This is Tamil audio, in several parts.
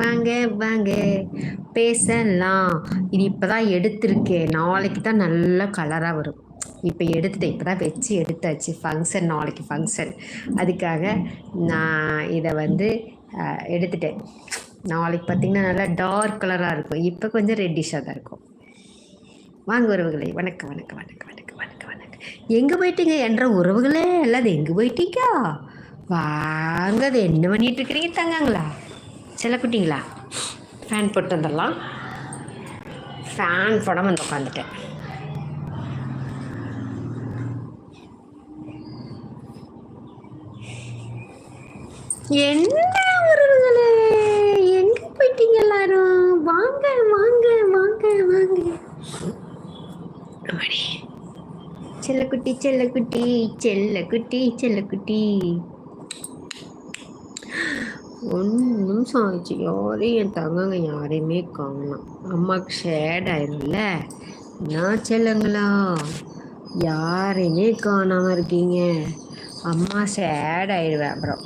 வாங்க வாங்க. பேசலாம். இது இப்போ தான் எடுத்திருக்கேன் நாளைக்கு தான் நல்ல கலராக வரும். இப்போ எடுத்துட்டேன். இப்போ தான் வச்சு எடுத்தாச்சு. ஃபங்க்ஷன் நாளைக்கு ஃபங்க்ஷன் அதுக்காக நான் இதை வந்து எடுத்துட்டேன். நாளைக்கு பார்த்திங்கன்னா நல்லா டார்க் கலராக இருக்கும். இப்போ கொஞ்சம் ரெட்டிஷாக தான் இருக்கும். வாங்க உறவுகளே. வணக்கம் வணக்கம் வணக்கம் வணக்கம் வணக்கம் வணக்கம். எங்கே போயிட்டீங்க? என்ற உறவுகளே அல்லது எங்கே போயிட்டீங்க? வாங்க அது என்ன பண்ணிட்டு இருக்கிறீங்க? தங்காங்களா? செல்லக்குட்டிங்களா ஃபேன் போட்டு வந்துடலாம். ஃபேன் போடாமல் வந்து உட்காந்துட்டேன். என்ன உறவுகளே? எங்கே போயிட்டீங்க எல்லாரும்? வாங்க வாங்க வாங்க வாங்க. செல்லக்குட்டி செல்லக்குட்டி செல்லக்குட்டி செல்லக்குட்டி. ஒன்று நிமிஷம் ஆச்சு யாரையும் என் தங்கங்க யாரையுமே காணோம். அம்மாவுக்கு ஷேட் ஆயிரும்ல. நான் செல்லுங்களா யாரையுமே காணாம இருக்கீங்க. அம்மா சேட் ஆயிடுவேன் அப்புறம்.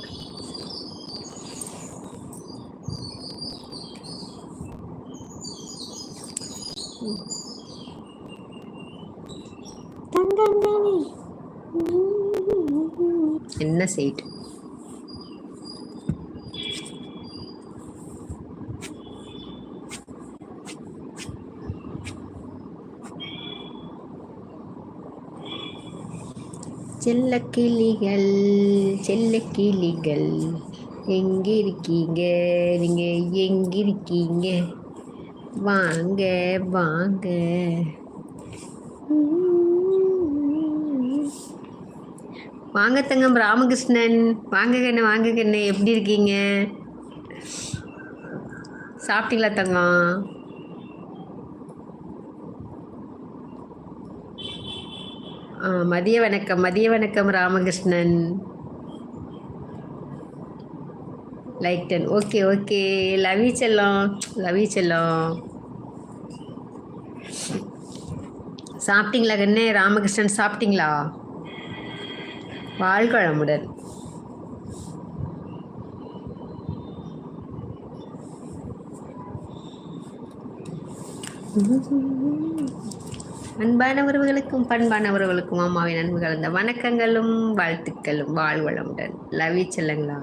என்ன செய்யிட்டு செல்ல கிளிகள் செல்ல கிளிகள். எங்க இருக்கீங்க நீங்க எங்க இருக்கீங்க வாங்க வாங்க. வாங்க தங்கம் ராமகிருஷ்ணன். வாங்க கண்ணு வாங்க கண்ணு. எப்படி இருக்கீங்க? சாப்பிட்டீங்களா தங்கம்? மதிய வணக்கம் மதிய வணக்கம் Ramakrishnan. Like ten okay okay Lavi செல்லம். லவி செல்லம். சாப்பிட்டீங்களா கண்ணே? ராமகிருஷ்ணன் சாப்பிட்டீங்களா? வாழ்கழமுடன் அன்பான உறவுகளுக்கும் பண்பான உறவுகளுக்கும் அம்மாவின் அன்பு கலந்த வணக்கங்களும் வாழ்த்துக்களும் வாழ்வளமுடன். லவி செல்லுங்களா?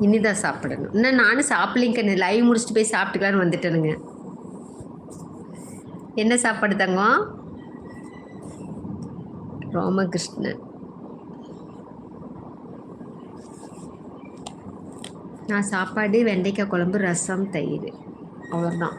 இனிதான் சாப்பிடணும். இன்னும் நானும் சாப்பிடலிங்க லைவ் முடிச்சுட்டு போய் சாப்பிட்டுக்கலான்னு வந்துட்டேனுங்க. என்ன சாப்பாடு தங்கம்? ராமகிருஷ்ணன். நான் சாப்பாடு வெண்டைக்காய் குழம்பு ரசம் தயிர். அவ்வளோதான்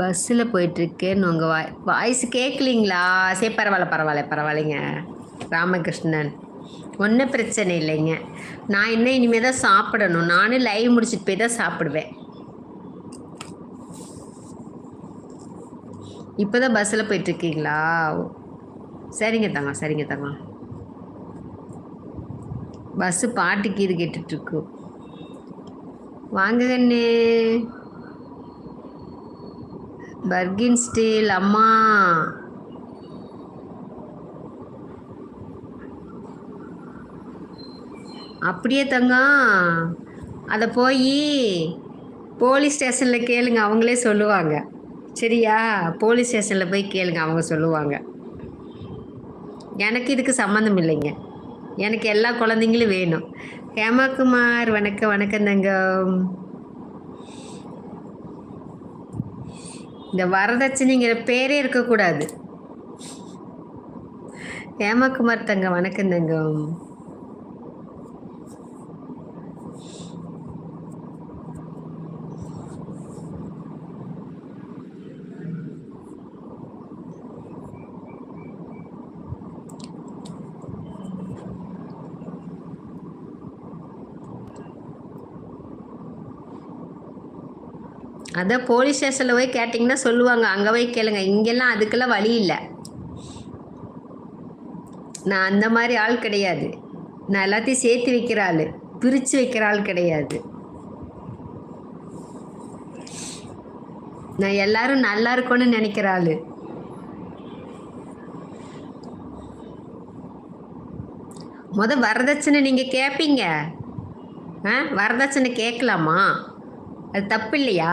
பஸ்ஸில் போயிட்டுருக்கேன்னு உங்கள் வாய் வாய்ஸ் கேட்கலிங்களா? சரி பரவாயில்ல பரவாயில்ல பரவாயில்லைங்க. ராமகிருஷ்ணன். ஒன்றும் பிரச்சனை இல்லைங்க. நான் இன்னும் இனிமேல் தான் சாப்பிடணும். நானும் லைவ் முடிச்சுட்டு போய் தான் சாப்பிடுவேன். இப்போ தான் பஸ்ஸில் போயிட்டுருக்கீங்களா? சரிங்க தாங்க சரிங்க தாங்க. பஸ்ஸு பாட்டுக்கு இது கேட்டுட்ருக்கு வாங்க கண்ணு. பர்கின் ஸ்டீல் அம்மா. அப்படியே தங்கம். அதை போய் போலீஸ் ஸ்டேஷனில் கேளுங்க அவங்களே சொல்லுவாங்க. சரியா? போலீஸ் ஸ்டேஷனில் போய் கேளுங்க அவங்க சொல்லுவாங்க. எனக்கு இதுக்கு சம்மந்தம் இல்லைங்க. எனக்கு எல்லா குழந்தைங்களும் வேணும். ஹேமகுமார் வணக்கம் வணக்கம் தங்கம். இந்த வரதட்சணைங்கிற பேரே இருக்கக்கூடாது. ஹேமகுமார் தங்கம் வணக்கம் தங்கம். அதான் போலீஸ் ஸ்டேஷனில் போய் கேட்டிங்கன்னா சொல்லுவாங்க. அங்கே போய் கேளுங்க. இங்கெல்லாம் அதுக்கெல்லாம் வழி இல்லை. நான் அந்த மாதிரி ஆள் கிடையாது. நான் எல்லாத்தையும் சேர்த்து வைக்கிற ஆள். பிரித்து வைக்கிற ஆள் கிடையாது. நான் எல்லாரும் நல்லா இருக்கணும்னு நினைக்கிற ஆள். முத வரதட்சணை நீங்கள் கேட்பீங்க ஆ? வரதட்சணை கேட்கலாமா? அது தப்பு இல்லையா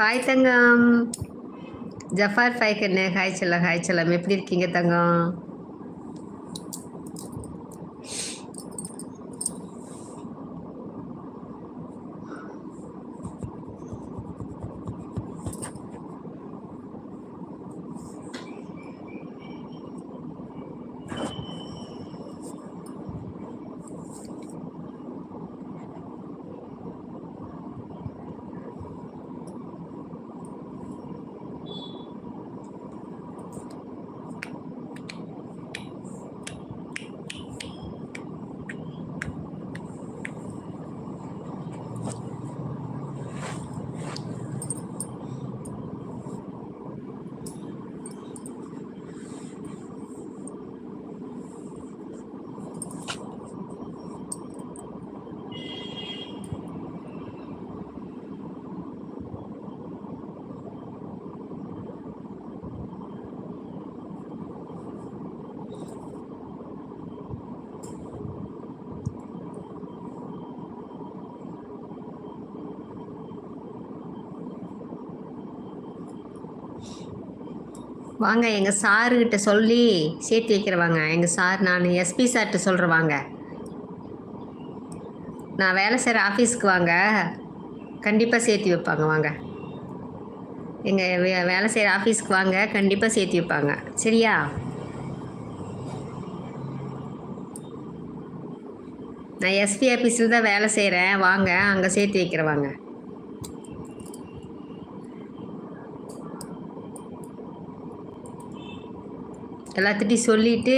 ஹாய் தங்கம். ஜஃபார் ஃபைக்கண்ணு ஹாய் செல்லம். ஹாய் செல்லம். எப்படி இருக்கீங்க தங்கம்? வாங்க எங்கள் சாருக்கிட்ட சொல்லி சேர்த்து வைக்கிறவாங்க. எங்கள் சார் நான் எஸ்பி சார்கிட்ட சொல்கிறேன் வாங்க நான் வேலை செய்கிற ஆஃபீஸ்க்கு வாங்க. கண்டிப்பாக சேர்த்து வைப்பாங்க வாங்க. எங்கள் வே வேலை செய்கிற ஆஃபீஸ்க்கு வாங்க கண்டிப்பாக சேர்த்து வைப்பாங்க. சரியா? நான் எஸ்பி ஆஃபீஸில் தான் வேலை செய்கிறேன் வாங்க அங்கே சேர்த்து வைக்கிறேன் வாங்க எல்லாத்திட்டையும் சொல்லிவிட்டு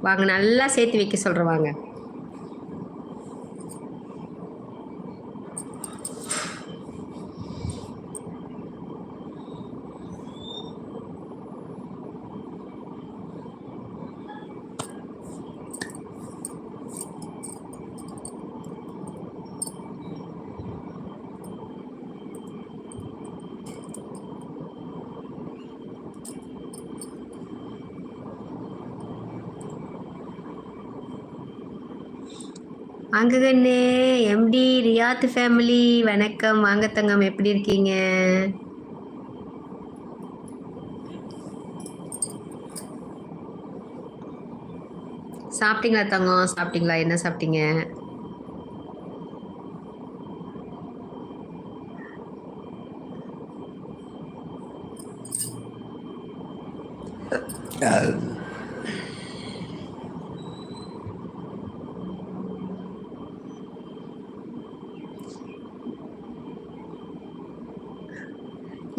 வாங்க நல்லா சேர்த்து வைக்க சொல்கிறேன் வாங்க கண்ணு. எம்டி ரியாத் ஃபேமிலி வணக்கம். வாங்க தங்கம் எப்படி இருக்கீங்க? சாப்பிட்டீங்களா தங்கம்? சாப்பிட்டீங்களா? என்ன சாப்பிட்டீங்க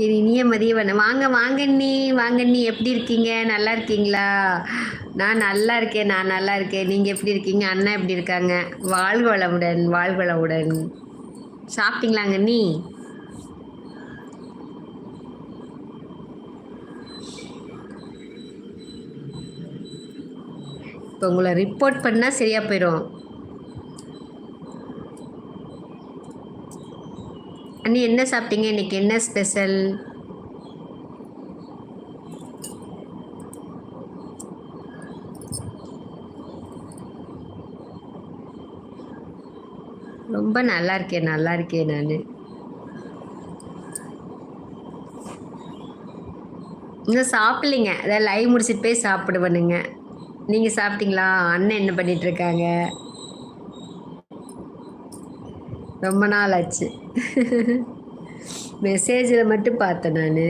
இது இனிய மதியவன் வாங்க வாங்கண்ணி வாங்கண்ணி எப்படி இருக்கீங்க? நல்லா இருக்கீங்களா? நான் நல்லா இருக்கேன் நான் நல்லா இருக்கேன். நீங்கள் எப்படி இருக்கீங்க? அண்ணா எப்படி இருக்காங்க? வாழ்க வளமுடன் வாழ்க வளமுடன். சாப்பிட்டீங்களாங்க நீ இப்போ உங்களை ரிப்போர்ட் பண்ணால் சரியாக போயிடும் அண்ணி என்ன சாப்பிட்டீங்க? இன்னைக்கு என்ன ஸ்பெஷல் ரொம்ப நல்லா இருக்கேன் நல்லா இருக்கேன் நான். இன்னும் சாப்பிட்லிங்க. அதான் லைவ் முடிச்சுட்டு போய் சாப்பிடுவேனுங்க. நீங்கள் சாப்பிட்டீங்களா? அண்ணன் என்ன பண்ணிட்டு இருக்காங்க ரொம்ப நாள் ஆச்சு. மெசேஜில் மட்டும் பார்த்தேன் நான்.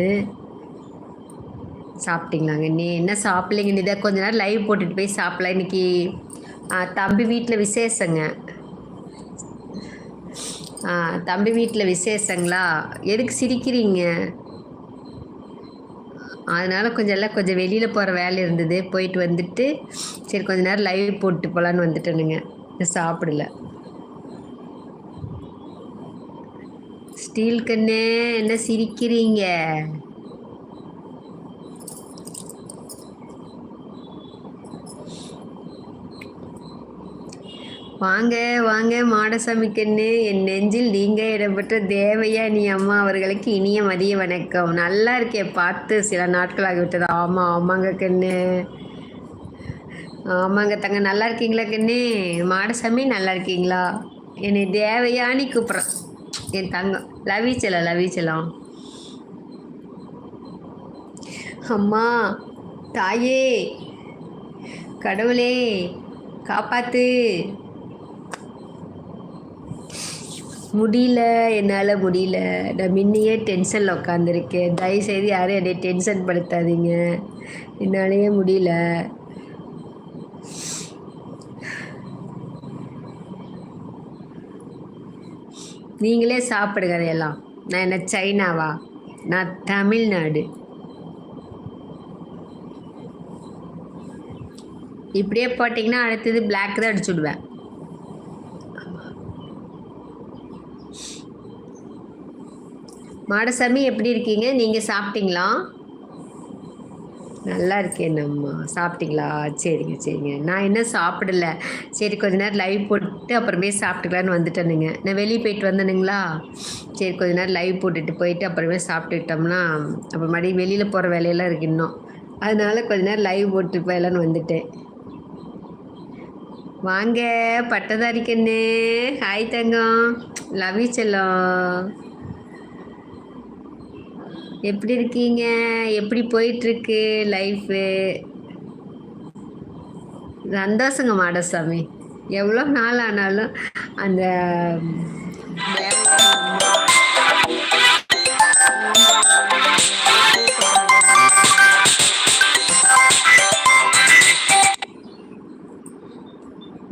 சாப்பிட்டீங்களாங்க? நீ என்ன சாப்பிட்லைங்க? இதை கொஞ்ச நேரம் லைவ் போட்டுட்டு போய் சாப்பிடலாம். இன்னைக்கு தம்பி வீட்டில் விசேஷங்க. தம்பி வீட்டில் விசேஷங்களா? எதுக்கு சிரிக்கிறீங்க? அதனால் கொஞ்சம் எல்லாம் கொஞ்சம் வெளியில் போகிற வேலை இருந்தது. போயிட்டு வந்துட்டு சரி கொஞ்ச நேரம் லைவ் போட்டு போகலான்னு வந்துட்டேனுங்க. சாப்பிடல. ஸ்டீல் கண்ணே என்ன சிரிக்கிறீங்க? வாங்க வாங்க மாடசாமி கண்ணு என் நெஞ்சில் நீங்க இடம்பெற்ற தேவையா நீ அம்மா அவர்களுக்கு இனிய மதிய வணக்கம். நல்லா இருக்கே பார்த்து. சில நாட்களாகி விட்டது. ஆமாம் ஆமாங்க கண்ணு. ஆமாங்க தங்க நல்லா இருக்கீங்களா கண்ணு? மாடசாமி நல்லா இருக்கீங்களா? என்னை தேவையானி கூப்பிட்றேன் என் தங்கம். லவிச்சலம் லவிச்சலம் அம்மா தாயே கடவுளே காப்பாத்து. முடியல என்னால் முடியல. நான் முன்னையே டென்ஷனில் உட்காந்துருக்கேன் தயவுசெய்து யாரும் என்னை டென்ஷன் படுத்தாதீங்க. என்னாலேயே முடியல. நீங்களே சாப்பிடுங்க அதையெல்லாம் நான் என்ன சைனாவா? நான் தமிழ்நாடு. இப்படியே போட்டிங்கன்னா அடுத்தது பிளாக் தான் அடிச்சு மாடசாமி எப்படி இருக்கீங்க? நீங்கள் சாப்பிட்டீங்களா? நல்லா இருக்கேன் அம்மா சாப்பிட்டீங்களா? சரிங்க சரிங்க. நான் இன்னும் சாப்பிடல. சரி கொஞ்ச நேரம் லைவ் போட்டு அப்புறமே சாப்பிட்டுக்கலான்னு வந்துட்டேனுங்க. நான் வெளியே போயிட்டு வந்தேனுங்களா? சரி கொஞ்ச நேரம் லைவ் போட்டுட்டு போயிட்டு அப்புறமே சாப்பிட்டுக்கிட்டோம்னா அப்புறம் மறுபடியும் வெளியில் போகிற வேலையெல்லாம் இருக்கு இன்னும். அதனால கொஞ்ச நேரம் லைவ் போட்டு போயலான்னு வந்துட்டேன். வாங்க பட்டதாரிக்கண்ணு ஹாய் தங்கம். லவ் யூ செல்லம். எப்படி இருக்கீங்க? எப்படி போயிட்டுருக்கு லைஃபு சந்தோஷங்க மாடசாமி. எவ்வளோ நாள் ஆனாலும் அந்த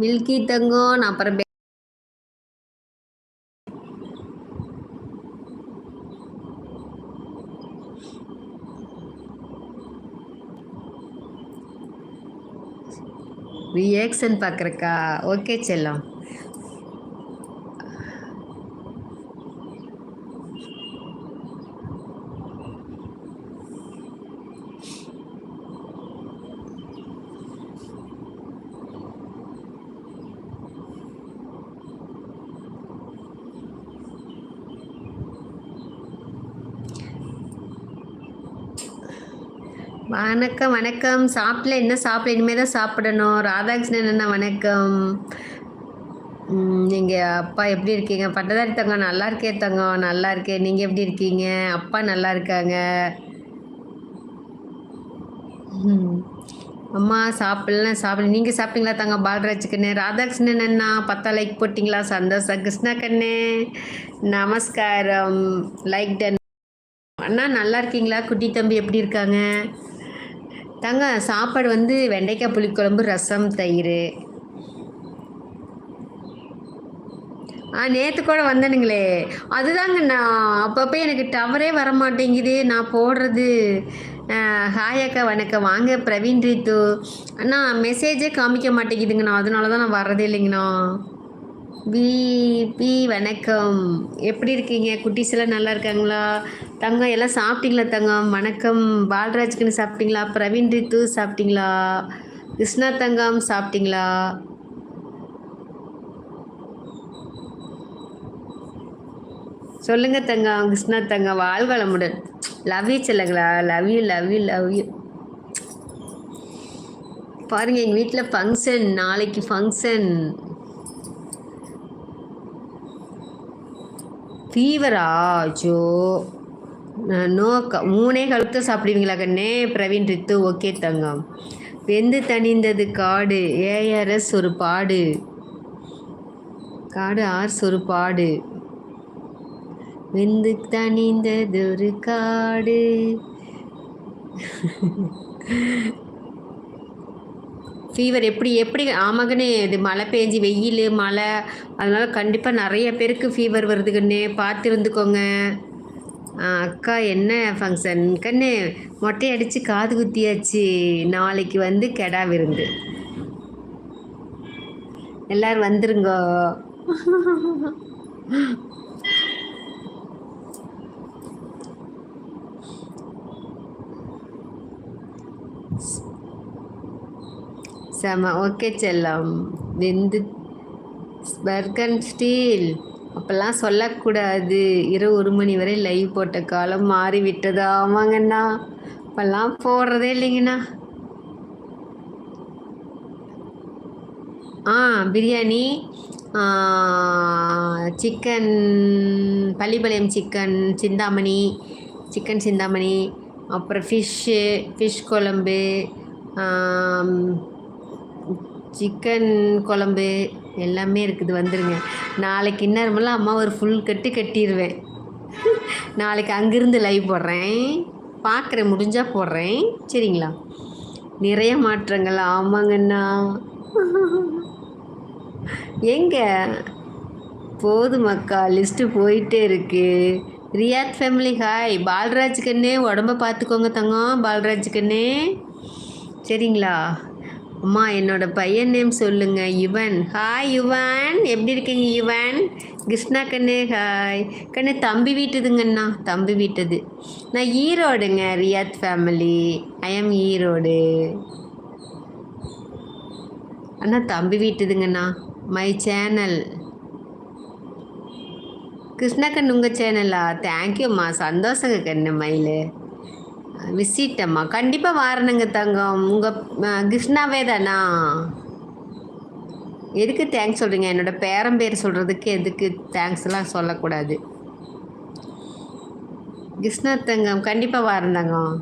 மில்கி தங்கம் நான் அப்புறம் ரியாக்ஷன் பார்க்குறக்கா? ஓகே செல்லம். வணக்கம் வணக்கம். சாப்பிடல என்ன சாப்பிடல? இனிமேல் தான் சாப்பிடணும். ராதாகிருஷ்ணன் அண்ணா வணக்கம்? நீங்கள் அப்பா எப்படி இருக்கீங்க? பட்டதாரி தங்கம் நல்லா இருக்கே தங்கம். நல்லா இருக்கேன் நீங்கள் எப்படி இருக்கீங்க? அப்பா நல்லா இருக்காங்க. ம். அம்மா சாப்பிடலாம் சாப்பிட நீங்கள் சாப்பிட்டீங்களா தங்க பாலராஜ் கண்ணே ராதாகிருஷ்ணன் அண்ணா பத்தா லைக் போட்டிங்களா? சந்தோஷம். கிருஷ்ணா கண்ணே. நமஸ்காரம். லைக் டன் அண்ணா நல்லா இருக்கீங்களா? குட்டி தம்பி எப்படி இருக்காங்க? தங்க சாப்பாடு வந்து வெண்டைக்காய் புளிக்குழம்பு ரசம் தயிர். ஆ நேற்று கூட வந்தனுங்களே. அதுதாங்க நான் அப்பப்போ எனக்கு டவரே வர மாட்டேங்குது நான் போடுறது ஹாய் அக்கா வணக்கம். வாங்க பிரவீன் ரீத்து. அண்ணா மெசேஜே காமிக்க மாட்டேங்குதுங்கண்ணா. அதனால தான் நான் வர்றதே இல்லைங்கண்ணா. வி பி வணக்கம். எப்படி இருக்கீங்க? குட்டீஸ் எல்லாம் நல்லா இருக்காங்களா? தங்கம் எல்லாம் சாப்பிட்டீங்களா தங்கம்? வணக்கம். பால்ராஜ்க்குன்னு சாப்பிட்டீங்களா? பிரவீன் ரித்து சாப்பிட்டீங்களா? கிருஷ்ணா தங்கம் சாப்பிட்டீங்களா? சொல்லுங்க தங்கம். கிருஷ்ணா தங்கம் வாழ்வளமுடன் லவ் யூ சொல்லுங்களா? Love you love you love you பாருங்கள் எங்கள் வீட்டில் ஃபங்க்ஷன் நாளைக்கு ஃபங்க்ஷன் ஃபீவரா ஜோ நோ மூணே கழுத்து சாப்பிடுவீங்களா கண்ணே? பிரவீன் ரித்து ஓகே தங்கம். வெந்து தணிந்தது காடு ஏஆர்எஸ் ஒரு பாடு. காடு ஆர்ஸ் ஒரு பாடு. வெந்து தணிந்தது ஒரு காடு. ஃபீவர் எப்படி எப்படி? ஆமாங்கண்ணே இது மழை பெஞ்சி வெயில் மழை. அதனால கண்டிப்பாக நிறைய பேருக்கு ஃபீவர் வருதுங்கண்ணே. பார்த்து இருந்துக்கோங்க அக்கா என்ன ஃபங்க்ஷன் கண்ணே மொட்டை அடித்து காது குத்தியாச்சு. நாளைக்கு வந்து கெடா விருந்து. எல்லோரும் வந்துருங்க. செம. ஓகே செல்லம். வெந்து பர்கன் ஸ்டீல் அப்போல்லாம் சொல்லக்கூடாது. இரவு ஒரு மணி வரை லைவ் போட்ட காலம் மாறி விட்டதா ஆமாங்கண்ணா அப்போல்லாம் போடுறதே இல்லைங்கண்ணா. ஆ biryani chicken Pallipalayam chicken Chintamani chicken Chintamani அப்புறம் ஃபிஷ்ஷு ஃபிஷ் குழம்பு சிக்கன் குழம்பு எல்லாமே இருக்குது வந்துருங்க. நாளைக்கு இன்னும் அம்மா ஒரு ஃபுல் கட்டு கட்டிடுவேன் நாளைக்கு அங்கேருந்து லைவ் போடுறேன். பார்க்குறேன் முடிஞ்சால் போடுறேன். சரிங்களா? நிறைய மாற்றங்கள். ஆமாங்கண்ணா எங்க? போதுமக்கா லிஸ்ட்டு போயிட்டே இருக்கு. ரியாத் ஃபேமிலி ஹாய் பால்ராஜ் கண்ணே உடம்ப பார்த்துக்கோங்க தங்கம் பால்ராஜ் கண்ணே. சரிங்களா? அம்மா என்னோட பையன் நேம் சொல்லுங்க யுவன். ஹாய் யுவன். எப்படி இருக்கீங்க யுவன்? கிருஷ்ணா கண்ணு ஹாய் கண்ணு தம்பி வீட்டுதுங்கண்ணா தம்பி வீட்டுது. நான் ஈரோடுங்க Riyadh family I am Erode. அண்ணா தம்பி வீட்டுதுங்கண்ணா மை சேனல் கிருஷ்ணா கண்ணு உங்கள் சேனலா தேங்க்யூம்மா சந்தோஷங்க கண்ணு மயில். விசிட்டம்மா. கண்டிப்பாக வாரணுங்க தங்கம். உங்கள் கிருஷ்ணாவே தானா? எதுக்கு தேங்க்ஸ் சொல்கிறீங்க என்னோட பேரன் பேர் சொல்கிறதுக்கு எதுக்கு தேங்க்ஸ்லாம் சொல்லக்கூடாது. கிருஷ்ணா தங்கம் கண்டிப்பாக வாரேன்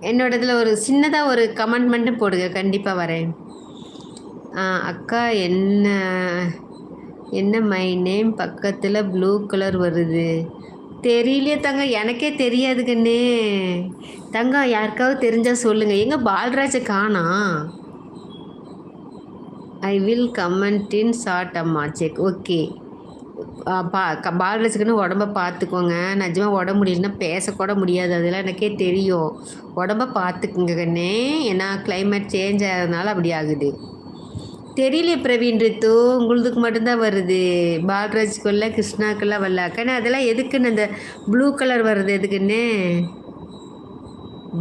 என்னோட இதில் ஒரு சின்னதாக ஒரு கமெண்ட் மட்டும் போடுங்க. கண்டிப்பாக வரேன். ஆ, அக்கா என்ன என்ன மை நேம் பக்கத்தில் ப்ளூ கலர் வருது. தெரியலையே தங்க எனக்கே தெரியாது கண்ணே. தங்கம் யாருக்காவது தெரிஞ்சால் சொல்லுங்கள் எங்கே பால்ராஜை காணா? I will comment in short அம்மா. செக் ஓகே பா க- பாலராஜுக்குன்னு உடம்ப பார்த்துக்கோங்க. நிஜமாக உடம்பு முடியலன்னா பேசக்கூட முடியாது. அதெல்லாம் எனக்கே தெரியும். உடம்ப பார்த்துக்குங்க கண்ணே. ஏன்னா கிளைமேட் சேஞ்ச் ஆகிறதுனால அப்படி ஆகுது. தெரியல பிரவீன் ரித்து. உங்களுதுக்கு மட்டும்தான் வருது. பால்ராஜ்க்குள்ள கிருஷ்ணாக்கெல்லாம் வரல கண்ணே அதெல்லாம் எதுக்குன்னு அந்த ப்ளூ கலர் வருது எதுக்குன்னு?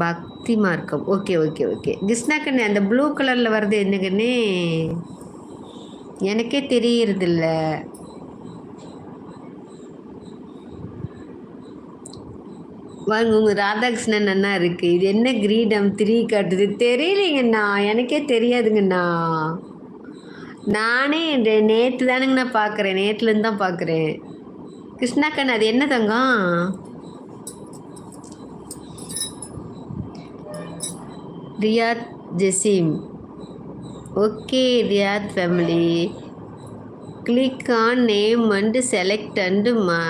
பக்தி மார்க்கம். ஓகே ஓகே ஓகே கிருஷ்ணாக்கண்ணே அந்த ப்ளூ கலரில் வருது என்ன எனக்கே தெரியறதில்ல. வாங்க உங்கள் ராதாகிருஷ்ணன் அண்ணா இருக்குது இது என்ன கிரீடம் த்ரீ காட்டுது தெரியலைங்கண்ணா. எனக்கே தெரியாதுங்கண்ணா. நானே நேற்று தானுங்கண்ணா பார்க்குறேன் நேற்றுலேருந்து தான் பார்க்குறேன் கிருஷ்ணாக்கண்ணா அது என்ன தங்கம்? Riyadh Jaseem. Okay Riyadh family click on name and select and மா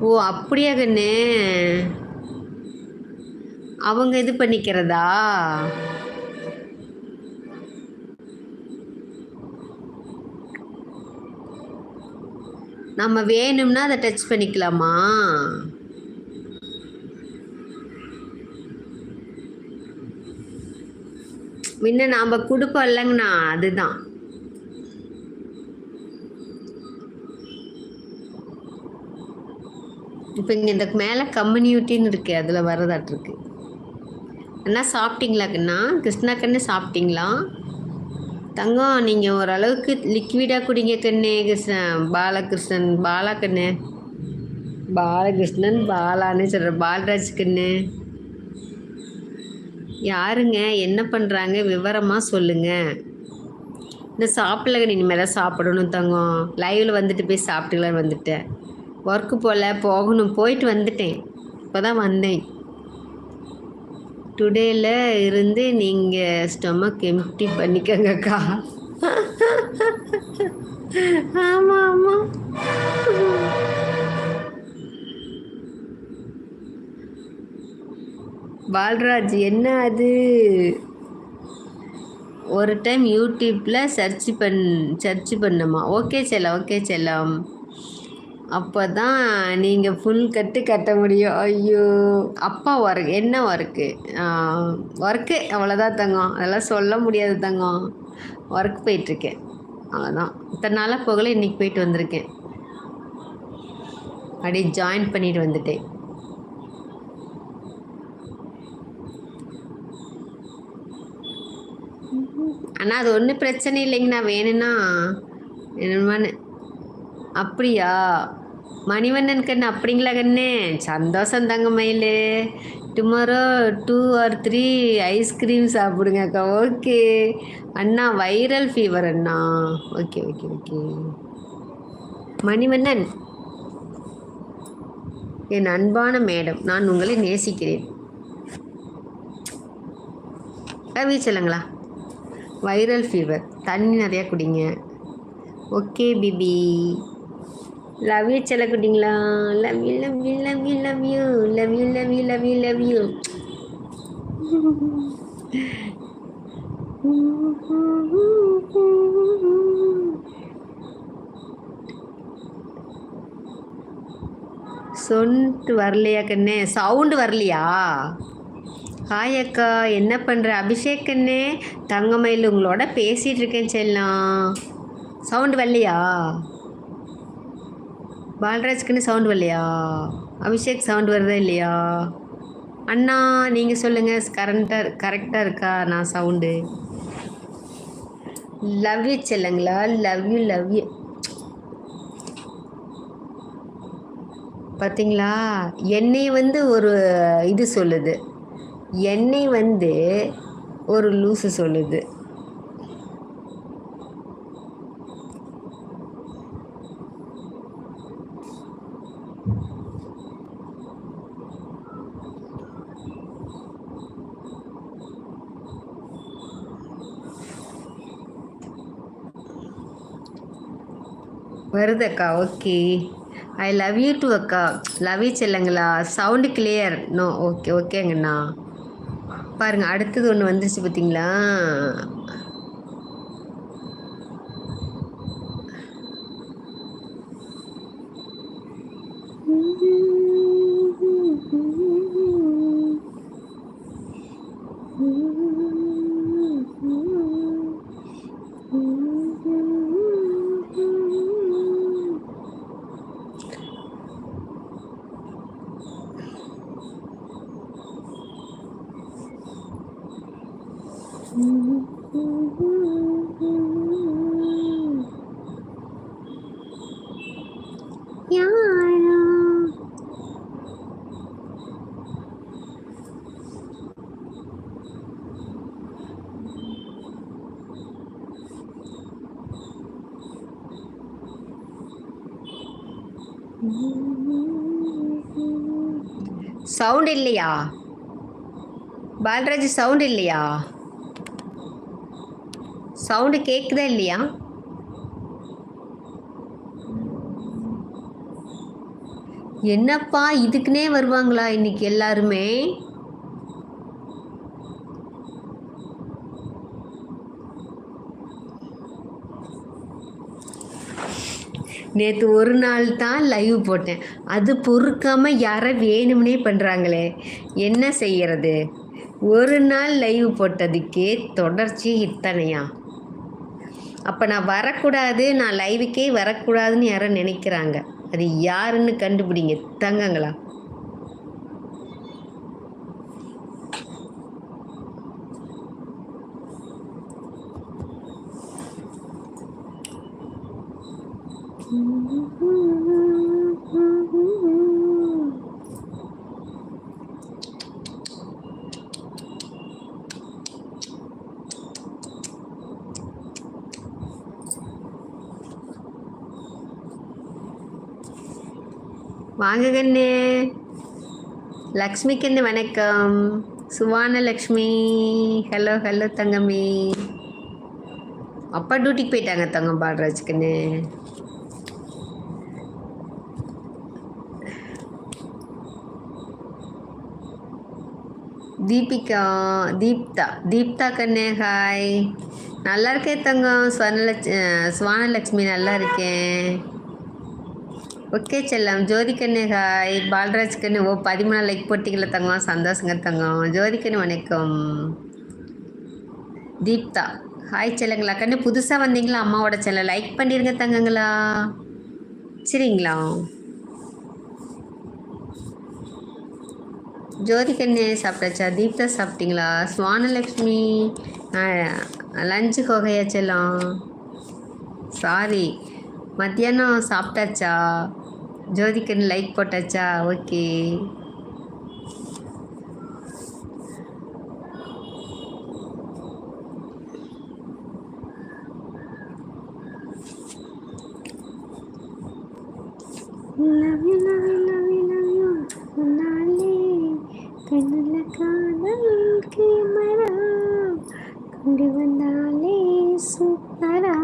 ஓ அப்படியா கண்ணு? அவங்க இது பண்ணிக்கிறதா? நம்ம வேணும்னா அதை டச் பண்ணிக்கலாமா? முன்ன நாம் கொடுப்போம் இல்லைங்கண்ணா அதுதான். இப்போ இங்கே இந்த மேலே கம்யூனிட்டின்னு இருக்கு அதில் வரதாட்டிருக்கு அண்ணா சாப்பிட்டீங்களா கண்ணா கிருஷ்ணா கண்ணு சாப்பிட்டீங்களா? தங்கம் நீங்கள் ஓரளவுக்கு லிக்விடாக குடிங்க கண்ணே கிருஷ்ணன் பாலகிருஷ்ணன் பாலா கண்ணு. பாலகிருஷ்ணன் பாலான்னு சொல்கிற பாலராஜ் கண்ணு. யாருங்க? என்ன பண்ணுறாங்க விவரமாக சொல்லுங்கள் இந்த சாப்பிடல இனிமேல் தான் சாப்பிடணும் தங்கம். லைவில் வந்துட்டு போய் சாப்பிட்டுக்கலாம் வந்துட்டேன் ஒர்க்கு போகல போகணும். போயிட்டு வந்துட்டேன். இப்போ தான் வந்தேன். டுடேல இருந்து நீங்கள் ஸ்டொமக் எம்டி பண்ணிக்கங்கக்கா. ஆமாம் ஆமாம் பால்ராஜ் என்ன அது? ஒரு டைம் யூடியூப்பில் சர்ச் பண் சர்ச் பண்ணுமா? ஓகே செல்லம் ஓகே செல்லம். அப்போ தான் நீங்கள் ஃபுல் கட்டு கட்ட முடியும். ஐயோ அப்பா ஒர்க் என்ன ஒர்க்கு ஒர்க்கு அவ்வளோதான் தங்கம். அதெல்லாம் சொல்ல முடியாது தங்கம். ஒர்க் போயிட்டுருக்கேன். அவ்வளோதான் இத்தனை நாளாக போகல இன்றைக்கி போயிட்டு வந்திருக்கேன். அப்படியே ஜாயின் பண்ணிட்டு வந்துட்டேன். ஆனால் அது ஒன்றும் பிரச்சனை இல்லைங்கண்ணா. வேணும்னா என்னமான்னு அப்படியா? மணிவண்ணன் கண்ணு அப்படிங்களா கண்ணு? சந்தோஷம் தாங்க Mayil. Tomorrow two or three ice cream சாப்பிடுங்க அக்கா. ஓகே அண்ணா வைரல் ஃபீவர் அண்ணா. Okay okay okay Manivannan. என் அன்பான மேடம் நான் உங்களை நேசிக்கிறேன். வீச்சலங்களா? வைரல் ஃபீவர் தண்ணி நிறையா குடிங்க. ஓகே பிபி லவ் யூ செல்ல குட்டிங்களா? Love you love you love you love you love you love you love you love you சொன்ட்டு வரலையா கண்ணே? சவுண்டு வரலையா? ஹாய் அக்கா என்ன பண்ணுற அபிஷேக் கண்ணே தங்கமயில் உங்களோட பேசிகிட்டு இருக்கேன் செல்லாம் சவுண்டு வரலையா? பால்ராஜ்க்குன்னு சவுண்டு வரலையா? அபிஷேக் சவுண்டு வருதா இல்லையா? அண்ணா நீங்கள் சொல்லுங்கள் கரண்ட்டாக கரெக்டாக இருக்கா? நான் சவுண்டு லவ் யூ செல்லுங்களா? லவ் யூ லவ் யூ பார்த்தீங்களா என்னை வந்து ஒரு இது சொல்லுது. என்னை வந்து ஒரு லூசு சொல்லுது. வருது okay I love you too அக்கா. லவ் யூ செல்லுங்களா? சவுண்டு கிளியர் நோ ஓகே ஓகேங்கண்ணா பாருங்கள் அடுத்தது ஒன்று வந்துருச்சு பார்த்தீங்களா சவுண்ட் இல்லையா பாலராஜ் சவுண்ட் இல்லையா? சவுண்டு கேட்குதா இல்லையா? என்னப்பா இதுக்குன்னே வருவாங்களா இன்னைக்கு எல்லாருமே? நேற்று ஒரு நாள் தான் லைவ் போட்டேன். அது பொறுக்காமல் யாரை வேணும்னே பண்ணுறாங்களே என்ன செய்கிறது ஒரு நாள் லைவ் போட்டதுக்கே தொடர்ச்சி இத்தனையா? அப்போ நான் வரக்கூடாது நான் லைவுக்கே வரக்கூடாதுன்னு யாரும் நினைக்கிறாங்க. அது யாருன்னு கண்டுபிடிங்க. தங்கங்களா? வாங்க கண்ணு. லக்ஷ்மி கண்ணு வணக்கம். சுவானலக்ஷ்மி. ஹலோ ஹலோ தங்கமே. அப்பா டியூட்டிக்கு போயிட்டாங்க தங்கம் பாடுறதுக்குன்னு. தீபிகா தீப்தா தீப்தா கண்ணே ஹாய் நல்லா இருக்கேன் தங்கம். ஸ்வர்ணலட்ச சுவானலக்ஷ்மி நல்லா இருக்கேன் ஓகே செல்லம். ஜோதி கண்ணே ஹாய் பால்ராஜ் கண்ணு. ஓ பதிமூணு லைக் போட்டிங்கள தங்கம். சந்தோஷங்க தங்கம். ஜோதி கண்ணு வணக்கம். தீப்தா. ஹாய் செல்லங்களா. கண்ணு புதுசாக வந்தீங்களா? அம்மாவோட செல்ல லைக் பண்ணிடுங்க தங்கங்களா. சரிங்களா? ஜோதி சாப்பிட்டாச்சா? தீப்தா சாப்பிட்டீங்களா? சுவானலக்ஷ்மி லஞ்சு கொகையா செல்லம். சாரி மத்தியானம் சாப்பிட்டாச்சா? ஜோதிகன் லைக் போட்டாச்சா? Okay Love you, love you, love you, love you. உன்னாலே கண்ணுல காதல் கேமரா கொண்டு வந்தாலே சூப்பரா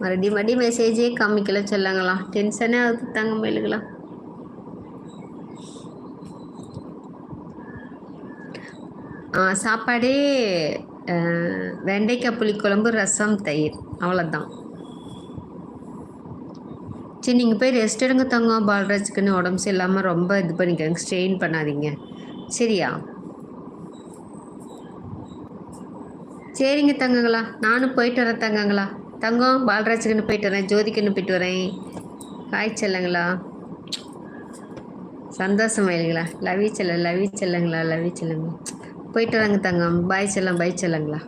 மறுபடியும் மறுபடியும் மெசேஜே காமிக்கல சொல்லுங்களா? டென்ஷனே அது தாங்க மேலுங்களா சாப்பாடே வெண்டைக்காய் புளிக்குழம்பு ரசம் தயிர். அவ்வளோதான் சரி நீங்கள் போய் ரெஸ்ட் எடுங்க தங்க பால்ராஜுக்குன்னு உடம்பு சரியில்லாமல் ரொம்ப இது பண்ணிக்கோங்க ஸ்ட்ரெயின் பண்ணாதீங்க. சரியா? சரிங்க தங்கங்களா. நானும் போயிட்டு வரேன் தங்கங்களா. தங்கம் பால்ராஜுக்குன்னு போயிட்டு வரேன். ஜோதிக்குன்னு போயிட்டு வரேன். ஹாய் செல்லங்களா. இல்லைங்களா லவி செல்ல லவி செல்லுங்களா லவி செல்லுங்க. போயிட்டு வரேங்க தங்கம். பாய் செல்லம் பாய் செல்லுங்களா.